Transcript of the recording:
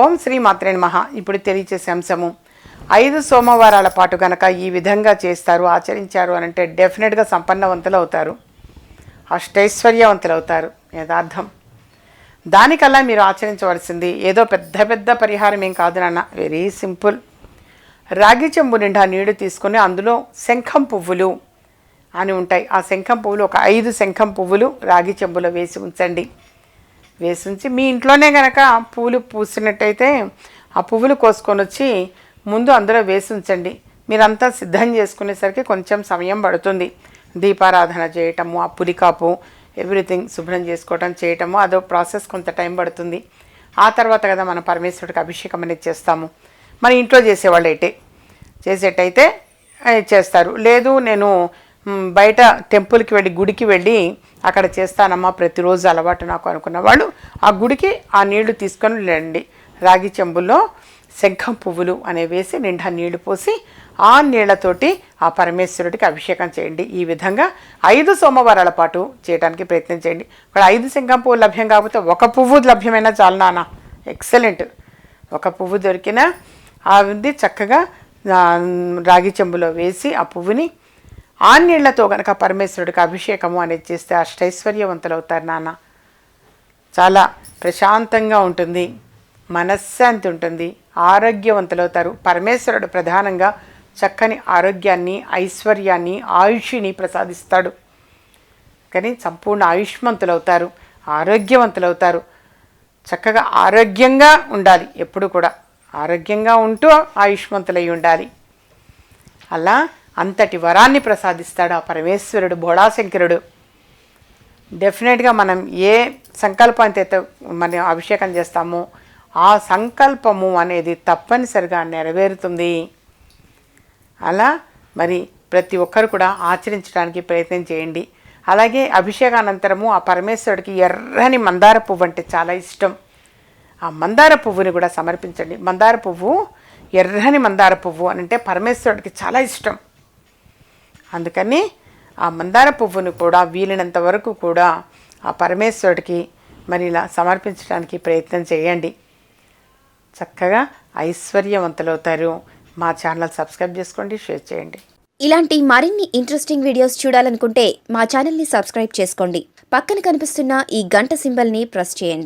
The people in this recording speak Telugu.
ఓం శ్రీ మాత్రే మహా ఇప్పుడు తెలియచేసే అంశము ఐదు సోమవారాల పాటు గనక ఈ విధంగా చేస్తారు ఆచరించారు అని అంటే డెఫినెట్గా సంపన్నవంతులు అవుతారు అష్టైశ్వర్యవంతులు అవుతారు యథార్థం దానికల్లా మీరు ఆచరించవలసింది ఏదో పెద్ద పెద్ద పరిహారం ఏం కాదు నాన్న వెరీ సింపుల్ రాగి చెంబు నిండా నీళ్ళు తీసుకొని అందులో శంఖం పువ్వులు అని ఉంటాయి. ఆ శంఖం పువ్వులు ఒక ఐదు శంఖం పువ్వులు రాగి చెంబులో వేసి ఉంచండి. వేసి ఉంచి మీ ఇంట్లోనే కనుక పూలు పూసినట్టయితే ఆ పువ్వులు కోసుకొని వచ్చి ముందు అందులో వేసి ఉంచండి మీరంతా సిద్ధం చేసుకునేసరికి కొంచెం సమయం పడుతుంది. దీపారాధన చేయటము ఆ పులికాపు ఎవ్రీథింగ్ శుభ్రం చేసుకోవటం చేయటము అదో ప్రాసెస్ కొంత టైం పడుతుంది. ఆ తర్వాత కదా మనం పరమేశ్వరుడికి అభిషేకం అనేది చేస్తాము. మన ఇంట్లో చేసేవాళ్ళు అయితే చేసేటైతే చేస్తారు. లేదు నేను బయట టెంపుల్కి వెళ్ళి గుడికి వెళ్ళి అక్కడ చేస్తానమ్మా ప్రతిరోజు అలవాటు నాకు అనుకున్న వాళ్ళు ఆ గుడికి ఆ నీళ్ళు తీసుకొని వెళ్ళండి. రాగి చెంబులో శంఖం పువ్వులు అనే వేసి నిండా నీళ్ళు పోసి ఆ నీళ్ళతోటి ఆ పరమేశ్వరుడికి అభిషేకం చేయండి. ఈ విధంగా ఐదు సోమవారాల పాటు చేయడానికి ప్రయత్నం చేయండి. ఇక్కడ ఐదు శంఖం పువ్వు లభ్యం కాకపోతే ఒక పువ్వు లభ్యమైనా చాలు నాన్న. ఎక్సలెంట్. ఒక పువ్వు దొరికినా అది చక్కగా రాగి చెంబులో వేసి ఆ పువ్వుని ఆ నీళ్ళతో గనక పరమేశ్వరుడికి అభిషేకము అనేది చేస్తే అష్టైశ్వర్యవంతులు అవుతారు నాన్న. చాలా ప్రశాంతంగా ఉంటుంది మనశ్శాంతి ఉంటుంది ఆరోగ్యవంతులు అవుతారు పరమేశ్వరుడు ప్రధానంగా చక్కని ఆరోగ్యాన్ని ఐశ్వర్యాన్ని ఆయుష్ని ప్రసాదిస్తాడు. కానీ సంపూర్ణ ఆయుష్మంతులు అవుతారు ఆరోగ్యవంతులు అవుతారు చక్కగా ఆరోగ్యంగా ఉండాలి ఎప్పుడు కూడా. ఆరోగ్యంగా ఉంటూ ఆయుష్మంతులై ఉండాలి. అలా అంతటి వరాన్ని ప్రసాదిస్తాడు ఆ పరమేశ్వరుడు బోళాశంకరుడు డెఫినెట్గా మనం ఏ సంకల్పం అయితే మనం అభిషేకం చేస్తామో ఆ సంకల్పము అనేది తప్పనిసరిగా నెరవేరుతుంది. అలా మరి ప్రతి ఒక్కరు కూడా ఆచరించడానికి ప్రయత్నం చేయండి. అలాగే అభిషేకానంతరము ఆ పరమేశ్వరుడికి ఎర్రని మందార పువ్వు అంటే చాలా ఇష్టం. ఆ మందార పువ్వుని కూడా సమర్పించండి. మందార పువ్వు ఎర్రని మందార పువ్వు అని అంటే పరమేశ్వరుడికి చాలా ఇష్టం. అందుకని ఆ మందార పువ్వును కూడా వీలైనంత వరకు కూడా ఆ పరమేశ్వరుడికి మరి ఇలా సమర్పించడానికి ప్రయత్నం చేయండి. చక్కగా ఐశ్వర్యవంతులవుతారు మా ఛానల్ సబ్స్క్రైబ్ చేసుకోండి షేర్ చేయండి. ఇలాంటి మరిన్ని ఇంట్రెస్టింగ్ వీడియోస్ చూడాలనుకుంటే మా ఛానల్ని సబ్స్క్రైబ్ చేసుకోండి. పక్కన కనిపిస్తున్న ఈ గంట సింబల్ని ప్రెస్ చేయండి.